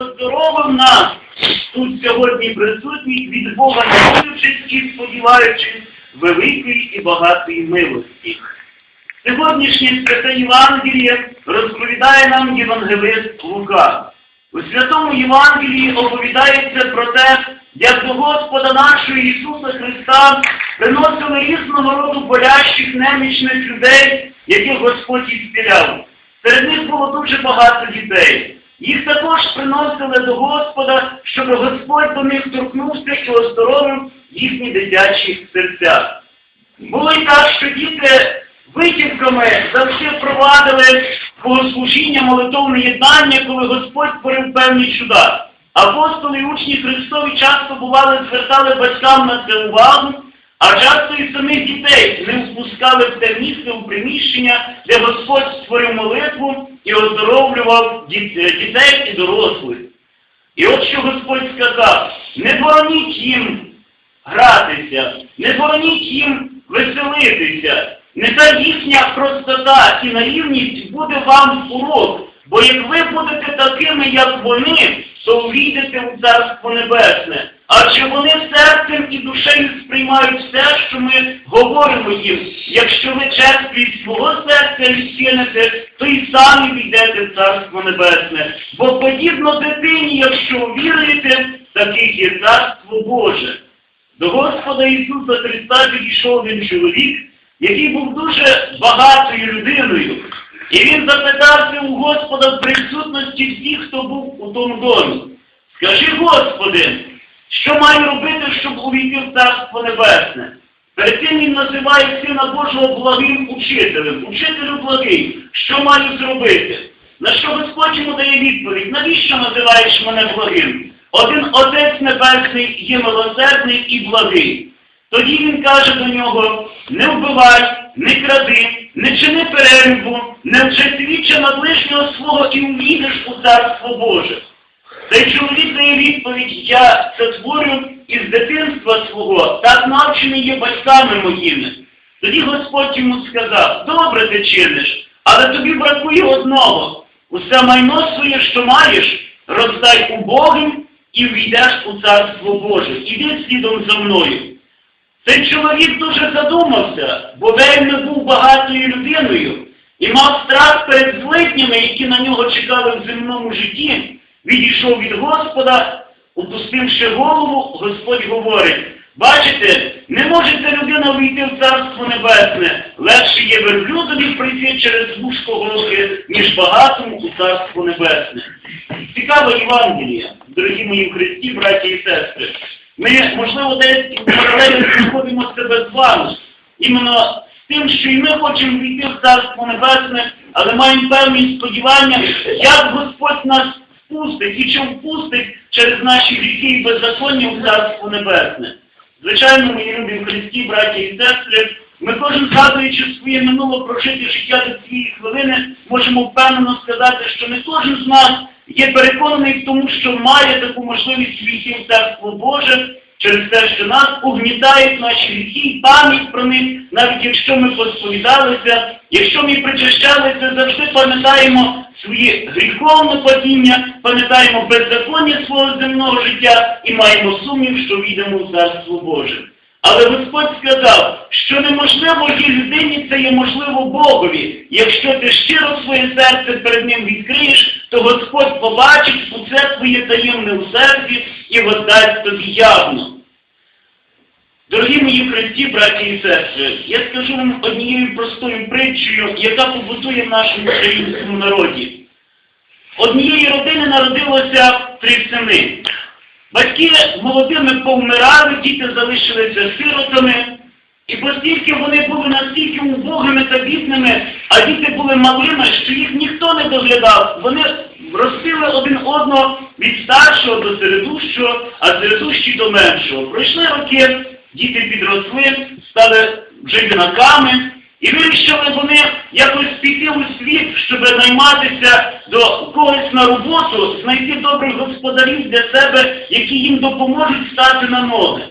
Здоровим нас тут сьогодні присутніх від Бога надіючись і сподіваючись великої і багатої милості. Сьогоднішнє святе Євангеліє розповідає нам Євангелист Лука. У святому Євангелії оповідається про те, як до Господа нашого Ісуса Христа приносили різного роду болящих немічних людей, яких Господь ісціляв. Серед них було дуже багато дітей. Їх також приносили до Господа, щоб Господь до них торкнувся і оздоровив їхні дитячі серця. Було й так, що діти витівками завжди впровадили богослужіння, молитовне єднання, коли Господь творив певні чуда. Апостоли і учні Христові часто бували, звертали батькам на це увагу, а часто і самих дітей не впускали в те місце у приміщення, де Господь створив молитву і оздоровлював е, дітей і дорослих. І от що Господь сказав, не бороніть їм гратися, не бороніть їм веселитися. Нехай їхня простота і наївність буде вам урок, бо як ви будете такими, як вони, то увійдете у Царство Небесне. Адже вони серцем і душею сприймають все, що ми говоримо їм. Якщо ви черстві свого серця відчините, то й самі війдете в Царство Небесне. Бо подібно дитині, якщо віруєте, таких є Царство Боже. До Господа Ісуса Христа підійшов один чоловік, який був дуже багатою людиною. І він запитався у Господа в присутності всіх, хто був у тому домі. Скажи, Господи, що маю робити, щоб увійти в Царство Небесне? Перед цим він називає Сина Божого благим учителем. Учителю благий, що маю зробити? На що Господь йому дає відповідь? Навіщо називаєш мене благим? Один Отець Небесний є милосердний і благий. Тоді він каже до нього, не вбивай, не кради, не чини перерву, не вчетвіче на ближнього свого і увійдеш у Царство Боже. Цей чоловік дає відповідь, я це творю із дитинства свого, так навчений є батьками моїми. Тоді Господь йому сказав, добре ти чиниш, але тобі бракує одного. Усе майно своє, що маєш, роздай убогим і війдеш у Царство Боже. Іди слідом за мною. Цей чоловік дуже задумався, бо вельми був багатою людиною і мав страх перед злиднями, які на нього чекали в земному житті. Відійшов від Господа, опустивши голову, Господь говорить, бачите, не може людина війти в Царство Небесне, легше є верблюдові прийти через вушко голови, ніж багатому у Царство Небесне. Цікава Євангелія, дорогі мої Христі, браті і сестри. Ми, можливо, десь паралельно знаходимо себе з вами. Іменно з тим, що і ми хочемо війти в Царство Небесне, але маємо певні сподівання, як Господь нас впустить і чи впустить через наші гріхи і беззаконня у Царство Небесне. Звичайно, мої любі Христі, браті і сестри, ми кожен згадуючи своє минуле прожите життя до цієї хвилини, можемо впевнено сказати, що не кожен з нас є переконаний в тому, що має таку можливість війти в Царство Боже через те, що нас угнітають наші гріхи і пам'ять про них, навіть якщо ми посповідалися, якщо ми причащалися, завжди пам'ятаємо свої гріховне падіння, пам'ятаємо беззаконня свого земного життя і маємо сумнів, що війдемо в Царство Боже. Але Господь сказав, що неможливо є людині, це є можливо Богові. Якщо ти щиро своє серце перед ним відкриєш, то Господь побачить усе твоє таємне у серці і воздасть тобі явно. Дорогі мої Христі, браті і сестри, я скажу вам однією простою притчею, яка побутує в нашому українському народі. Однієї родини народилося три сини. Батьки молодими повмирали, діти залишилися сиротами, і оскільки вони були настільки убогими та бідними, а діти були малими, що їх ніхто не доглядав, вони ростили один одного від старшого до середущого, а середущий до меншого. Пройшли роки, діти підросли, стали вже юнаками, і вирішили вони якось піти у світ, щоб найматися до когось на роботу, знайти добрих господарів для себе, які їм допоможуть стати на ноги.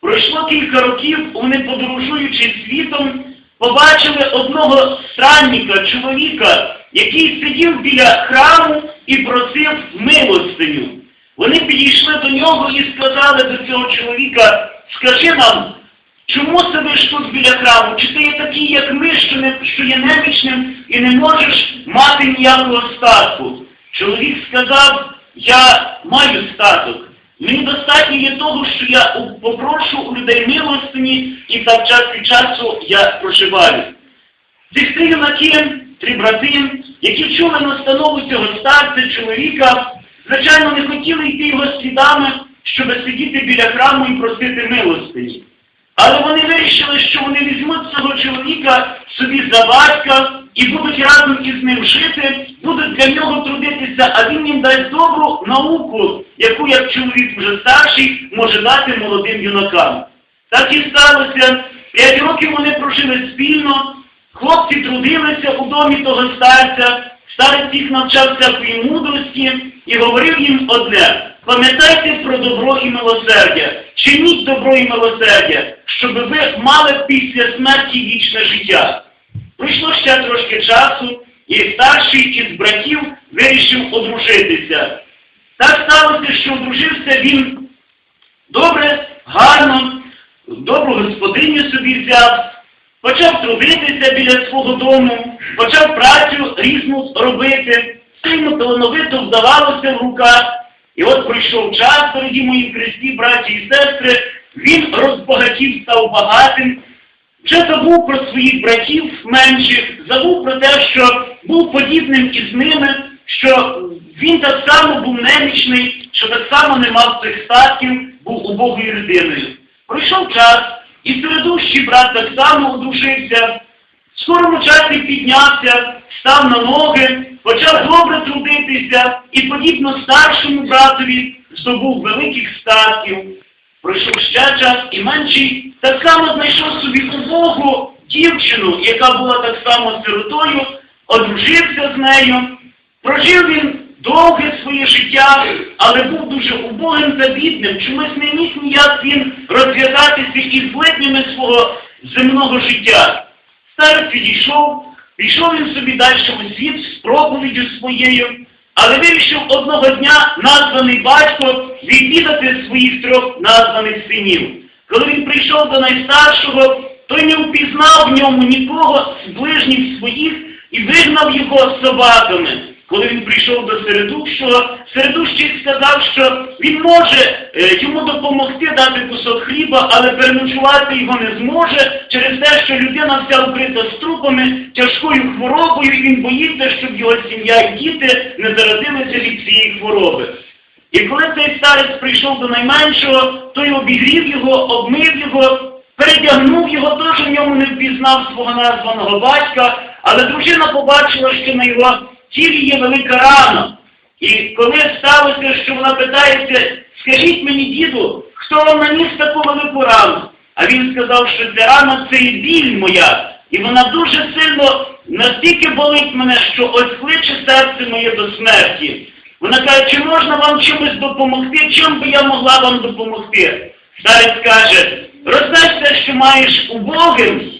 Пройшло кілька років, вони подорожуючи світом, побачили одного странника, чоловіка, який сидів біля храму і просив милостиню. Вони підійшли до нього і сказали до цього чоловіка, скажи нам, чому сидиш тут біля храму? Чи ти є такий, як ми, що, не, що є немічним і не можеш мати ніякого статку? Чоловік сказав, я маю статок. Мені достатньо є того, що я попрошу у людей милостині, і так час від часу я проживаю. Цих три юнаки, три брати, які чули настанову цього старця чоловіка, звичайно, не хотіли йти його слідами, щоб сидіти біля храму і просити милостині. Але вони вирішили, що вони візьмуть цього чоловіка собі за батька і будуть разом із ним жити, будуть для нього трудитися, а він їм дасть добру науку, яку як чоловік вже старший може дати молодим юнакам. Так і сталося. П'ять років вони прожили спільно, хлопці трудилися у домі того старця, старець їх навчав всякої мудрості і говорив їм одне. Пам'ятайте про добро і милосердя, чиніть добро і милосердя, щоб ви мали після смерті вічне життя. Пройшло ще трошки часу, і старший із братів вирішив одружитися. Так сталося, що одружився він добре, гарно, добру господиню собі взяв, почав трудитися біля свого дому, почав працю різну робити, йому талановито вдавалося в руках. І от прийшов час, дорогі мої хресті, браті і сестри, він розбагатів, став багатим, вже забув про своїх братів менших, забув про те, що був подібним із ними, що він так само був немічний, що так само не мав цих статків, був убогою людиною. Пройшов час, і середущий брат так само одружився, в скорому часі піднявся, став на ноги, почав добре трудитися і, подібно старшому братові, здобув великих статків. Пройшов ще час і менший так само знайшов собі убогу дівчину, яка була так само сиротою, одружився з нею. Прожив він довге своє життя, але був дуже убогим та бідним. Чомусь не міг ніяк він розв'язатися із злиднями свого земного життя. Старець відійшов, пішов він собі далі у світ з проповіддю своєю, але вирішив одного дня названий батько відвідати своїх трьох названих синів. Коли він прийшов до найстаршого, той не впізнав в ньому нікого з ближніх своїх і вигнав його собаками. Коли він прийшов до середущого, середущий сказав, що він може е, йому допомогти дати кусок хліба, але переночувати його не зможе через те, що людина вся вкрита струпами, тяжкою хворобою, і він боїться, щоб його сім'я і діти не заразилися від цієї хвороби. І коли цей старець прийшов до найменшого, той обігрів його, обмив його, передягнув його, теж в ньому не впізнав свого названого батька, але дружина побачила, що на його тілі є велика рана. І коли сталося, що вона питається, скажіть мені, діду, хто вам наніс таку велику рану? А він сказав, що ця рана це і біль моя, і вона дуже сильно настільки болить мене, що ось кличе серце моє до смерті. Вона каже, чи можна вам чимось допомогти, чим би я могла вам допомогти? Старець каже, роздай що маєш убогим,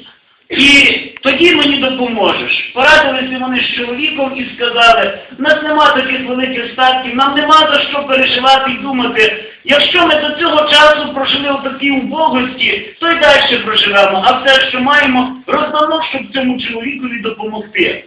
і тоді мені допоможеш. Порадилися вони з чоловіком і сказали, в нас нема таких великих статків, нам нема за що переживати і думати. Якщо ми до цього часу прожили у такій убогості, то й далі проживемо, а все, що маємо, роздамо, щоб цьому чоловікові допомогти.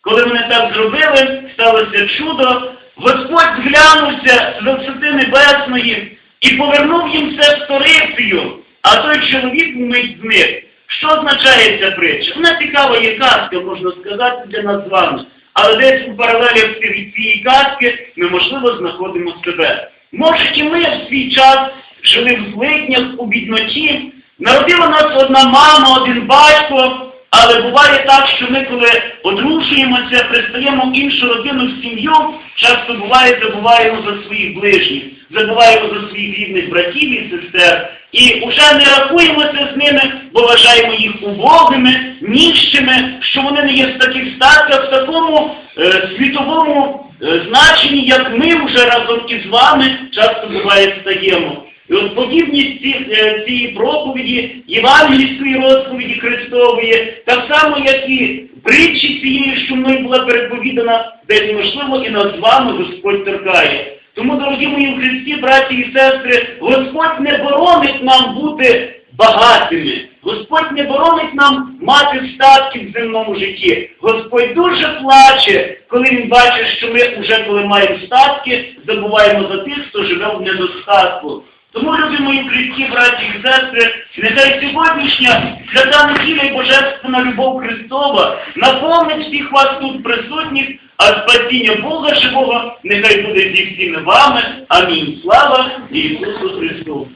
Коли вони так зробили, сталося чудо, Господь зглянувся з висоти небесної і повернув їм все сторицею, а той чоловік вмить зник. Що означає ця притча? Вона цікава є казка, можна сказати, для нас з вами. Але десь у паралелях від цієї казки ми, можливо, знаходимо себе. Може і ми в свій час жили в злиднях, у бідноті, народила нас одна мама, один батько, але буває так, що ми, коли одружуємося, пристаємо іншу родину в сім'ю, часто буває, забуваємо за своїх ближніх, забуваємо за своїх рідних братів і сестер, і вже не рахуємося з ними, бо вважаємо їх убогими, ніщими, що вони не є в таких статках, в такому е, світовому е, значенні, як ми вже разом із вами часто буває стаємо. І от подібність ці, е, цієї проповіді, євангельської розповіді Христової, так само, як і притчі цієї, що мною була переповідана, десь можливо і над вами Господь торкає. Тому, дорогі мої Христі, браті і сестри, Господь не боронить нам бути багатими. Господь не боронить нам мати статки в земному житті. Господь дуже плаче, коли Він бачить, що ми вже коли маємо статки, забуваємо за тих, хто живе в недостатку. Тому, любі мої Христі, браті і сестри, нехай сьогоднішня свята неділя і божественна любов Христова наповнить всіх вас тут присутніх, а спасіння Бога живого нехай буде зі всіми вами. Амінь. Слава Ісусу Христу!